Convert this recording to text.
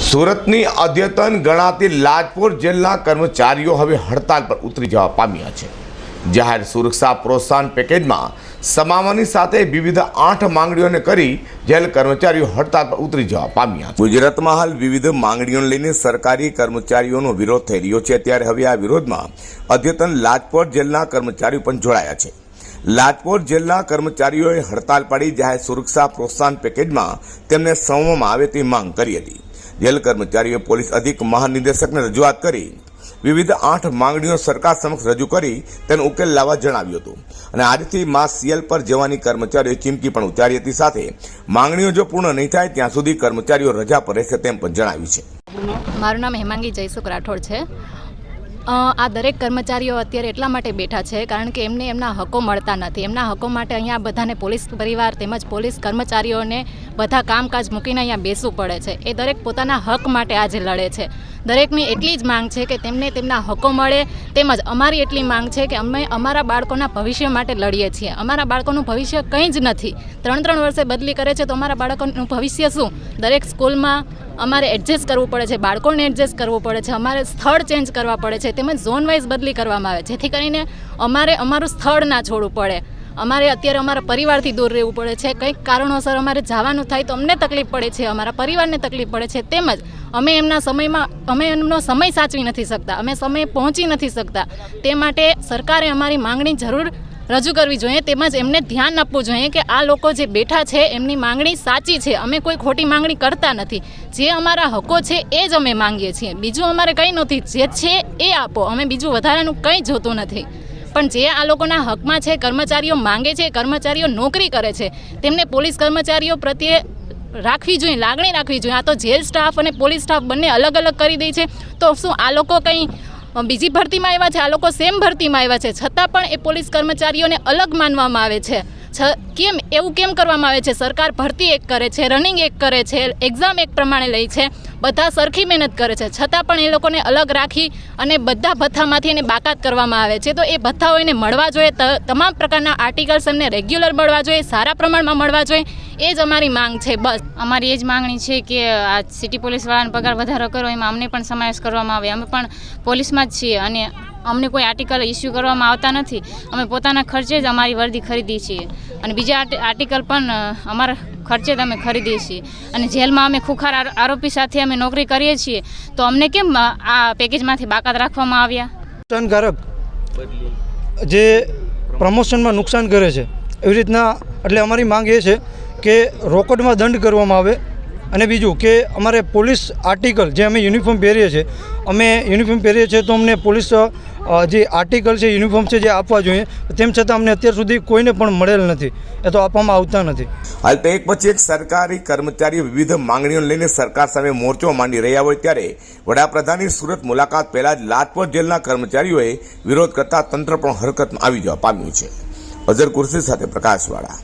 સુરતની અદ્યતન ગણાતી લાજપોર જેલના કર્મચારીઓ હવે હડતાલ પર ઉતરી જવા પામ્યા છે. જાહેર સુરક્ષા પ્રોત્સાહન પેકેજમાં સમાવાની સાથે વિવિધ આઠ માંગણીઓને કરી જેલ કર્મચારીઓ હડતાલ પર ઉતરી જવા પામ્યા. ગુજરાતમાં હાલ વિવિધ માંગણીઓને લઈને સરકારી કર્મચારીઓનો વિરોધ થઈ રહ્યો છે. ત્યારે હવે આ વિરોધમાં અદ્યતન લાજપોર જેલના કર્મચારીઓ પણ જોડાયા છે. લાજપોર જેલના કર્મચારીઓએ હડતાલ પાડી જાહેર સુરક્ષા પ્રોત્સાહન પેકેજમાં તેમને સમવામાં આવે તે માંગ કરી હતી. જેલ કર્મચારીઓએ પોલીસ અધિક મહાનિદેશકને રજૂઆત કરી વિવિધ આઠ માંગણીઓ સરકાર સમક્ષ રજૂ કરી તેનો ઉકેલ લાવવા જણાવ્યું હતું. અને આજથી મા સીએલ પર જવાની કર્મચારીઓએ ચીમકી પણ ઉચ્ચારી હતી સાથે માંગણીઓ જો પૂર્ણ નહીં થાય ત્યાં સુધી કર્મચારીઓ રજા પર રહેશે તેમ પણ જણાવ્યું છે. મારું નામ હેમાંગી જયસુખ રાઠોડ છે. આ દરેક કર્મચારીઓ અત્યારે એટલા માટે બેઠા છે કારણ કે એમને એમના હકો મળતા નથી. એમના હકો માટે અહીંયા બધાને પોલીસ પરિવાર તેમજ પોલીસ કર્મચારીઓને બધા કામકાજ મૂકીને અહીંયા બેસવું પડે છે. એ દરેક પોતાના હક માટે આજે લડે છે. દરેકની એટલી જ માંગ છે કે તેમને તેમના હકો મળે, તેમજ અમારી એટલી માંગ છે કે અમે અમારા બાળકોના ભવિષ્ય માટે લડીએ છીએ. અમારા બાળકોનું ભવિષ્ય કંઈ જ નથી. ત્રણ ત્રણ વર્ષે બદલી કરે છે તો અમારા બાળકોનું ભવિષ્ય શું? દરેક સ્કૂલમાં અમારે એડજસ્ટ કરવું પડે છે, બાળકોને એડજસ્ટ કરવું પડે છે, અમારે સ્થળ ચેન્જ કરવા પડે છે, તેમજ ઝોન વાઇઝ બદલી કરવામાં આવે. જેથી કરીને અમારે અમારું સ્થળ ના છોડવું પડે. અમારે અત્યારે અમારા પરિવારથી દૂર રહેવું પડે છે. કંઈક કારણોસર અમારે જવાનું થાય તો અમને તકલીફ પડે છે. અમારા પરિવારને તકલીફ પડે છે. તેમજ અમે એમના સમયમાં, અમે એમનો સમય સાચવી નથી શકતા. અમે સમય પહોંચી નથી શકતા. તે માટે સરકારે અમારી માંગણી જરૂર રજૂ કરવી જોઈએ. તેમજ એમને ધ્યાન આપવું જોઈએ કે આ લોકો જે બેઠા છે, એમની માંગણી સાચી છે. અમે કોઈ ખોટી માંગણી કરતા નથી. જે અમારા હકો છે, એ જ અમે માંગીએ છીએ. બીજું અમારે કંઈ નથી. જે છે, એ આપો. અમે બીજું વધારાનું કંઈ જોતું નથી. પણ જે આ લોકોના હકમાં છે, કર્મચારીઓ માંગે છે, કર્મચારીઓ નોકરી કરે છે, તેમને પોલીસ કર્મચારીઓ પ્રત્યે રાખવી જોઈએ, લાગણી રાખવી જોઈએ. આ તો જેલ સ્ટાફ અને પોલીસ સ્ટાફ બંને અલગ અલગ કરી દે છે. તો શું આ લોકો કંઈ બીજી ભરતીમાં આવ્યા છે? આ લોકો સેમ ભરતીમાં આવ્યા છે? છતાં પણ એ પોલીસ કર્મચારીઓને અલગ માનવામાં આવે છે. કેમ, એવું કેમ કરવામાં આવે છે? સરકાર ભરતી એક કરે છે રનિંગ એક કરે છે એક્ઝામ એક પ્રમાણે લે છે, બધા સરખી મહેનત કરે છે. છતાં પણ એ લોકોને અલગ રાખી અને બધા ભથ્થામાંથી એને બાકાત કરવામાં આવે છે. તો એ ભથ્થાઓ એને મળવા જોઈએ તમામ પ્રકારના આર્ટિકલ્સ એમને રેગ્યુલર મળવા જોઈએ, સારા પ્રમાણમાં મળવા જોઈએ. એ જ અમારી માંગ છે, બસ. અમારી એ જ માંગણી છે કે આ સિટી પોલીસવાળાને પગાર વધારો કરો. એમાં અમને પણ સમાવેશ કરવામાં આવે. અમે પણ પોલીસમાં જ છીએ અને અમને કોઈ આર્ટિકલ ઇસ્યુ કરવામાં આવતા નથી. અમે પોતાના ખર્ચે જ અમારી વર્દી ખરીદી છીએ. અને બીજા આર્ટિ- આર્ટિકલ પણ અમારા ખર્ચે જ અમે ખરીદીએ છીએ. અને જેલમાં અમે ખુખાર આરોપી સાથે અમે નોકરી કરીએ છીએ, તો અમને કેમ આ પેકેજમાંથી બાકાત રાખવામાં આવ્યા? નુકસાનકારક જે પ્રમોશનમાં નુકસાન કરે છે, એવી રીતના, એટલે અમારી માંગ એ છે કે રોકડમાં દંડ કરવામાં આવે અને બીજું કે અમારે પોલીસ આર્ટિકલ જે અમે યુનિફોર્મ પહેરીએ છીએ, અમે યુનિફોર્મ પહેરીએ છીએ તો અમને પોલીસ જે આર્ટિકલ છે, યુનિફોર્મ છે જે આપવા જોઈએ, તેમ છતાં અમને અત્યાર સુધી કોઈને પણ મળેલ નથી. એ તો આપવામાં આવતા નથી. હાલ તો એક પછી એક સરકારી કર્મચારીઓ વિવિધ માંગણીઓને લઈને સરકાર સામે મોરચો માંડી રહ્યા હોય ત્યારે વડાપ્રધાનની સુરત મુલાકાત પહેલા જ લાજપોર જેલના કર્મચારીઓએ વિરોધ કરતા તંત્ર પણ હરકતમાં આવી જવા પામ્યું છે. અઝર કુર્સી સાથે પ્રકાશવાળા.